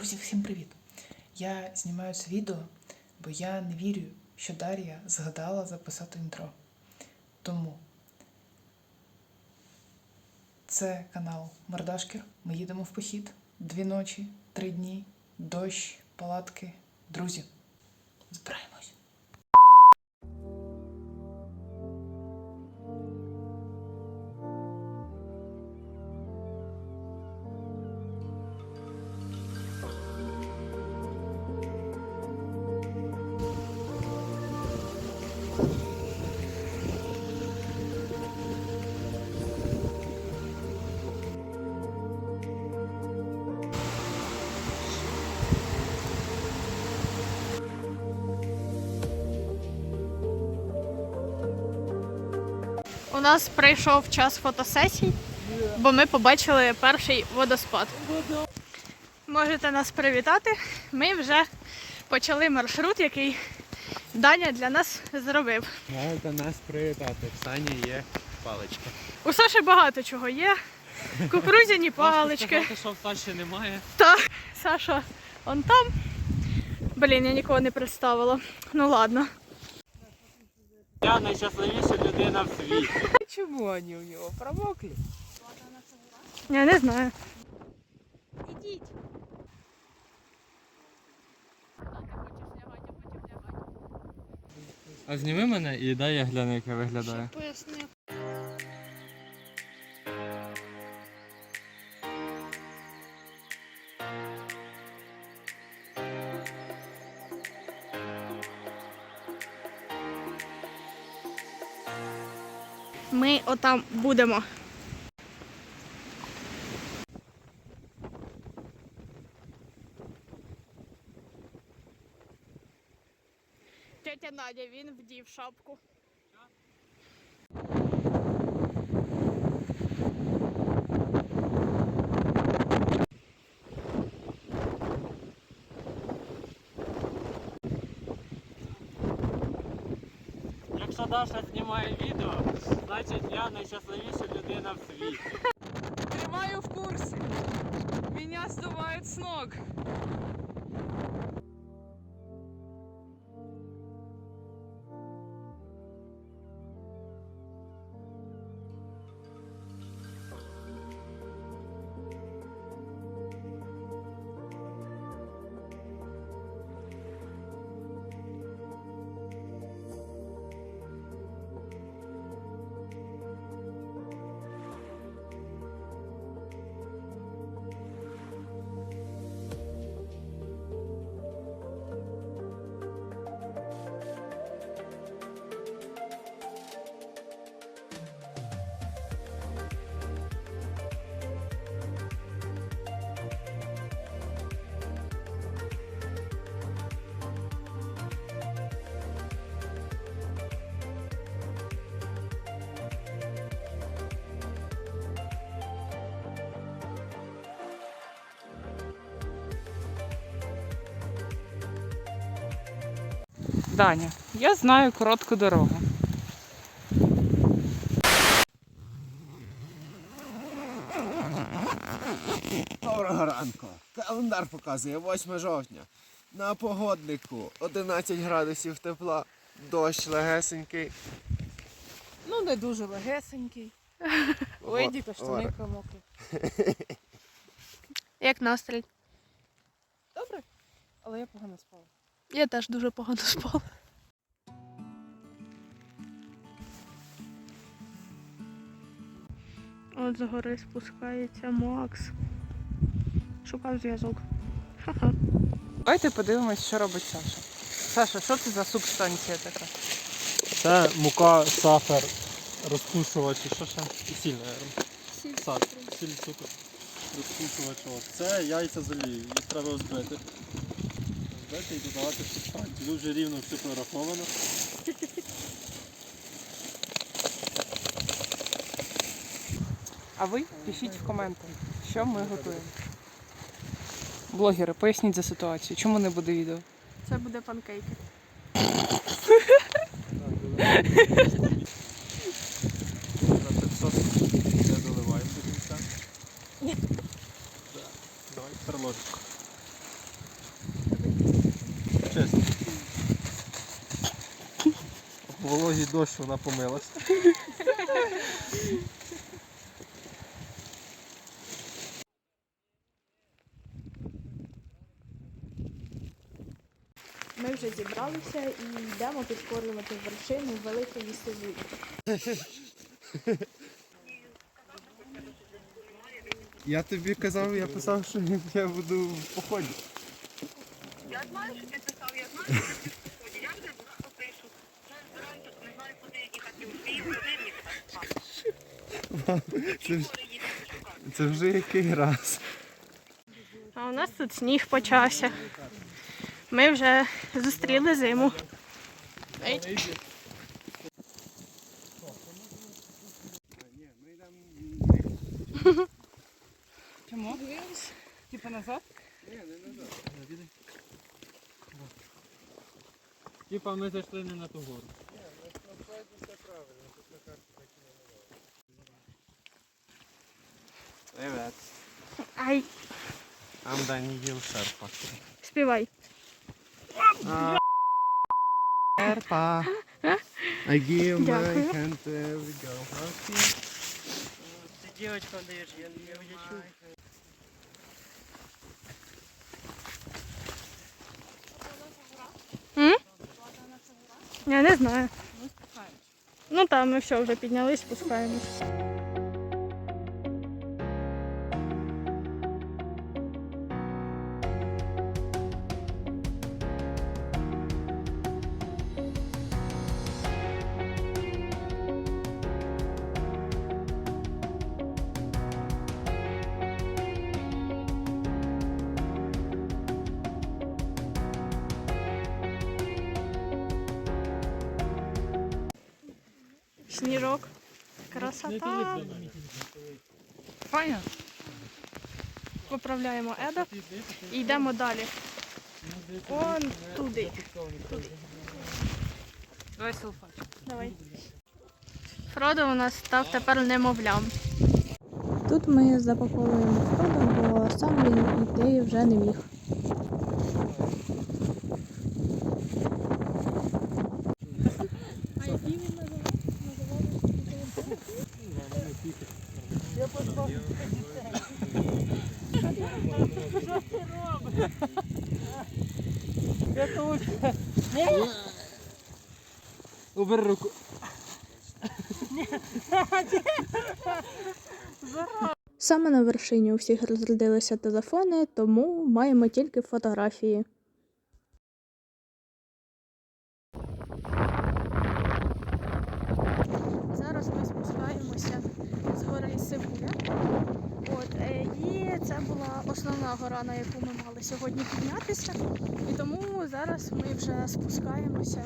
Друзі, всім привіт! Я знімаю це відео, бо я не вірю, що Дар'я згадала записати інтро. Тому це канал Мордашкір. Ми їдемо в похід. Дві ночі, три дні, дощ, палатки. Друзі, збираємось. У нас прийшов час фотосесій, бо ми побачили перший водоспад. Можете нас привітати. Ми вже почали маршрут, який Даня для нас зробив. Можете нас привітати. В Сані є паличка. У Саші багато чого є. Кукурудзяні палички. Що в Саші немає. Та Саша, он там. Блін, я нікого не представила. Ну ладно. Я найщасливіша людина в світі. Чому вони у нього промокли? Я не знаю. А зніми мене і дай я гляну, як я виглядаю. Поясни. Ми отам будемо. Тетя Надя, він вдів шапку. Якщо Даша знімає відео, значить я найщасливіша людина в світі. Тримаю в курсі. Меня здувають с ног. Даня, я знаю коротку дорогу. Доброго ранку. Календар показує 8 жовтня. На погоднику 11 градусів тепла, дощ легесенький. Ну, не дуже легесенький. О, Ой, діка, штани промокли. Як настрій? Добре, але я погано спала. Я теж дуже погано спала. От з гори спускається Макс. Шукав зв'язок. Ха-ха. Давайте подивимось, що робить Саша. Саша, що це за субстанція така? Це мука, сахар, розпушувач і що ще? І сіль, мабуть. Сахар, сіль, цукор. Розпушувач. Це яйця з олією. Їх треба взбити. Взбити і додавати субстанцію. Дуже рівно все прораховано. А ви пишіть в коментах, що ми готуємо. Блогери, поясніть за ситуацію. Чому не буде відео? Це буде панкейки. На 500 не доливаємо до кінця. Так. Давай тепер ложечку. чисто. Вологий дощ вона помилась. Ми вже зібралися і йдемо підкорювати вершину великої сивулі. Я тобі казав, я писав, що я буду в поході. Я знаю, що ти писав, я знаю, що ти в поході. Я вже попишу. Ну, збираюся, не знаю, куди їхати. У Київ, куди Це, ж- це вже який раз. А у нас тут сніг почався. Ми вже зустріли зиму. Чому? Типа назад? Типа ми зайшли не на ту гору. Привет. Ай, I'm Даніїл Шерпа. співай. Шерпа. I give my Дякую. hand to every girl. Okay. Я не знаю. Ну там ми все, вже піднялись, спускаємось. Сніжок. Красота. Файно. Поправляємо еда і йдемо далі. Он туди. Давай селфач. Давай. Фродо у нас став тепер немовлям. Тут ми запаковуємо Фродо, бо сам він йти вже не міг. Убери руку. Саме на вершині у всіх розрядилися телефони, тому маємо тільки фотографії. Зараз ми спускаємося з. От, е, і це була основна гора, на яку ми мали сьогодні піднятися. І тому зараз ми вже спускаємося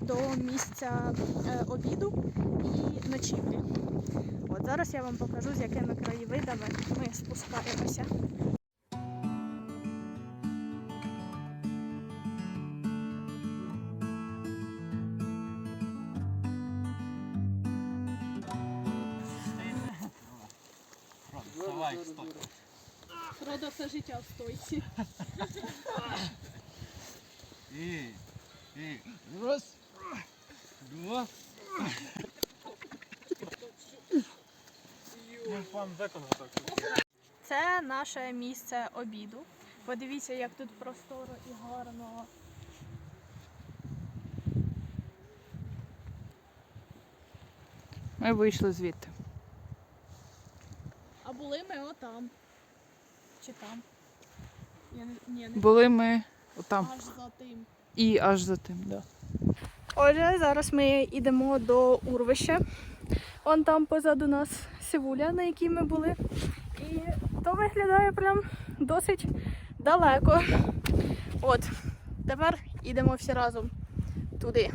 до місця е, обіду і ночівлі. От зараз я вам покажу, з якими краєвидами ми спускаємося. Фродо в стойці. І, і, раз, два. Пан виконав так. Це наше місце обіду. Подивіться, як тут просторо і гарно. Ми вийшли звідти. А були ми отам. Чи там? Я не, ні, не Були ми там аж за тим. і аж за тим, да. Отже, зараз ми йдемо до урвища. Он там позаду нас сивуля, на якій ми були. І то виглядає прям досить далеко. От, тепер йдемо всі разом туди.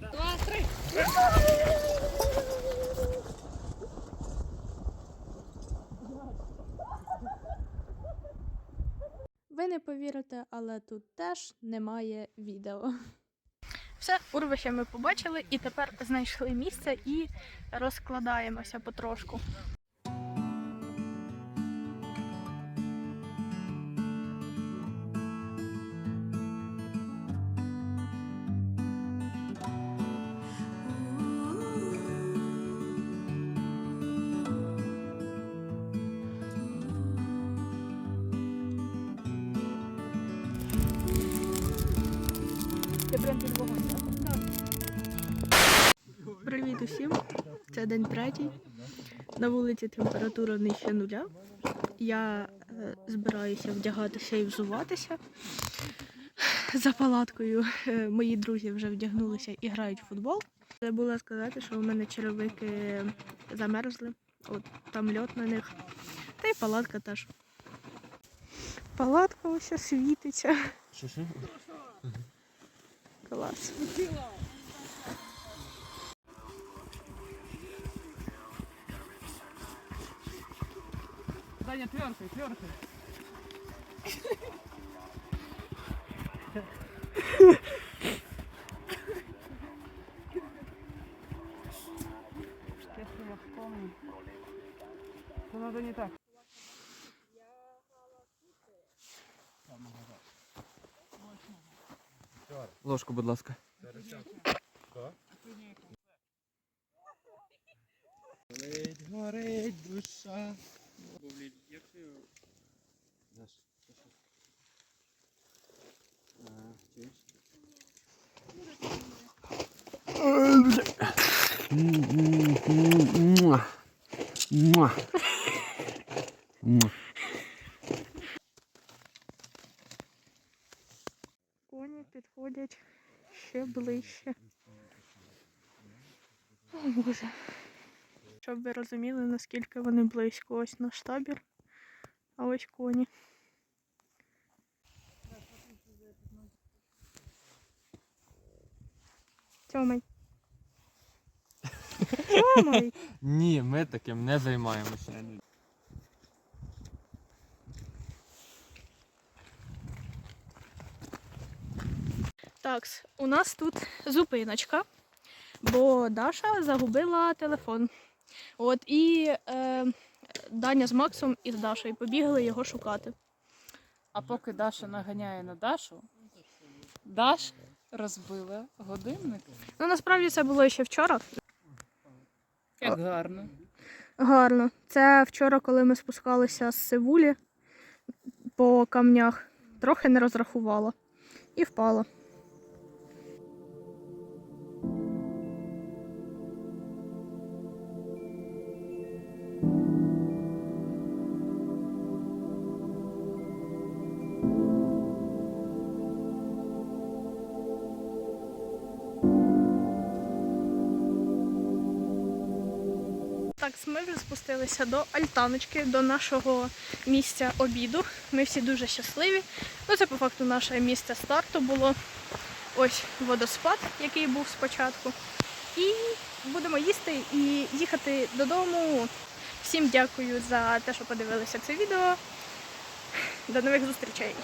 Два, три. Ви не повірите, але тут теж немає відео. Все, урвище ми побачили і тепер знайшли місце і розкладаємося потрошку. Привіт усім! Це день третій. На вулиці температура нижче нуля. Я е, збираюся вдягатися і взуватися. За палаткою е, мої друзі вже вдягнулися і грають в футбол. Забула сказати, що у мене черевики замерзли. От там льот на них. Та й палатка теж. Палатка ось світиться. Що що? Клас. Даня, тверкай, тверкай. Ложку, будь ласка. Горить, горить душа. Бо, блін, як ти... Даш, що що? А, чуєш? Муа. Муа. Ще. О, Боже. Щоб ви розуміли, наскільки вони близько. Ось наш табір, а ось коні. Тьомай. Тьомай! Ні, ми таким не займаємося. Так, у нас тут зупиночка, бо Даша загубила телефон. От і е, Даня з Максом і з Дашою побігли його шукати. А поки Даша наганяє на Дашу, Даш розбила годинник. Ну насправді це було ще вчора. Як гарно. Гарно. Це вчора, коли ми спускалися з Севулі по камнях, трохи не розрахувала і впала. Так, ми вже спустилися до альтаночки, до нашого місця обіду. Ми всі дуже щасливі. Ну, це по факту наше місце старту було. Ось водоспад, який був спочатку. І будемо їсти і їхати додому. Всім дякую за те, що подивилися це відео. До нових зустрічей!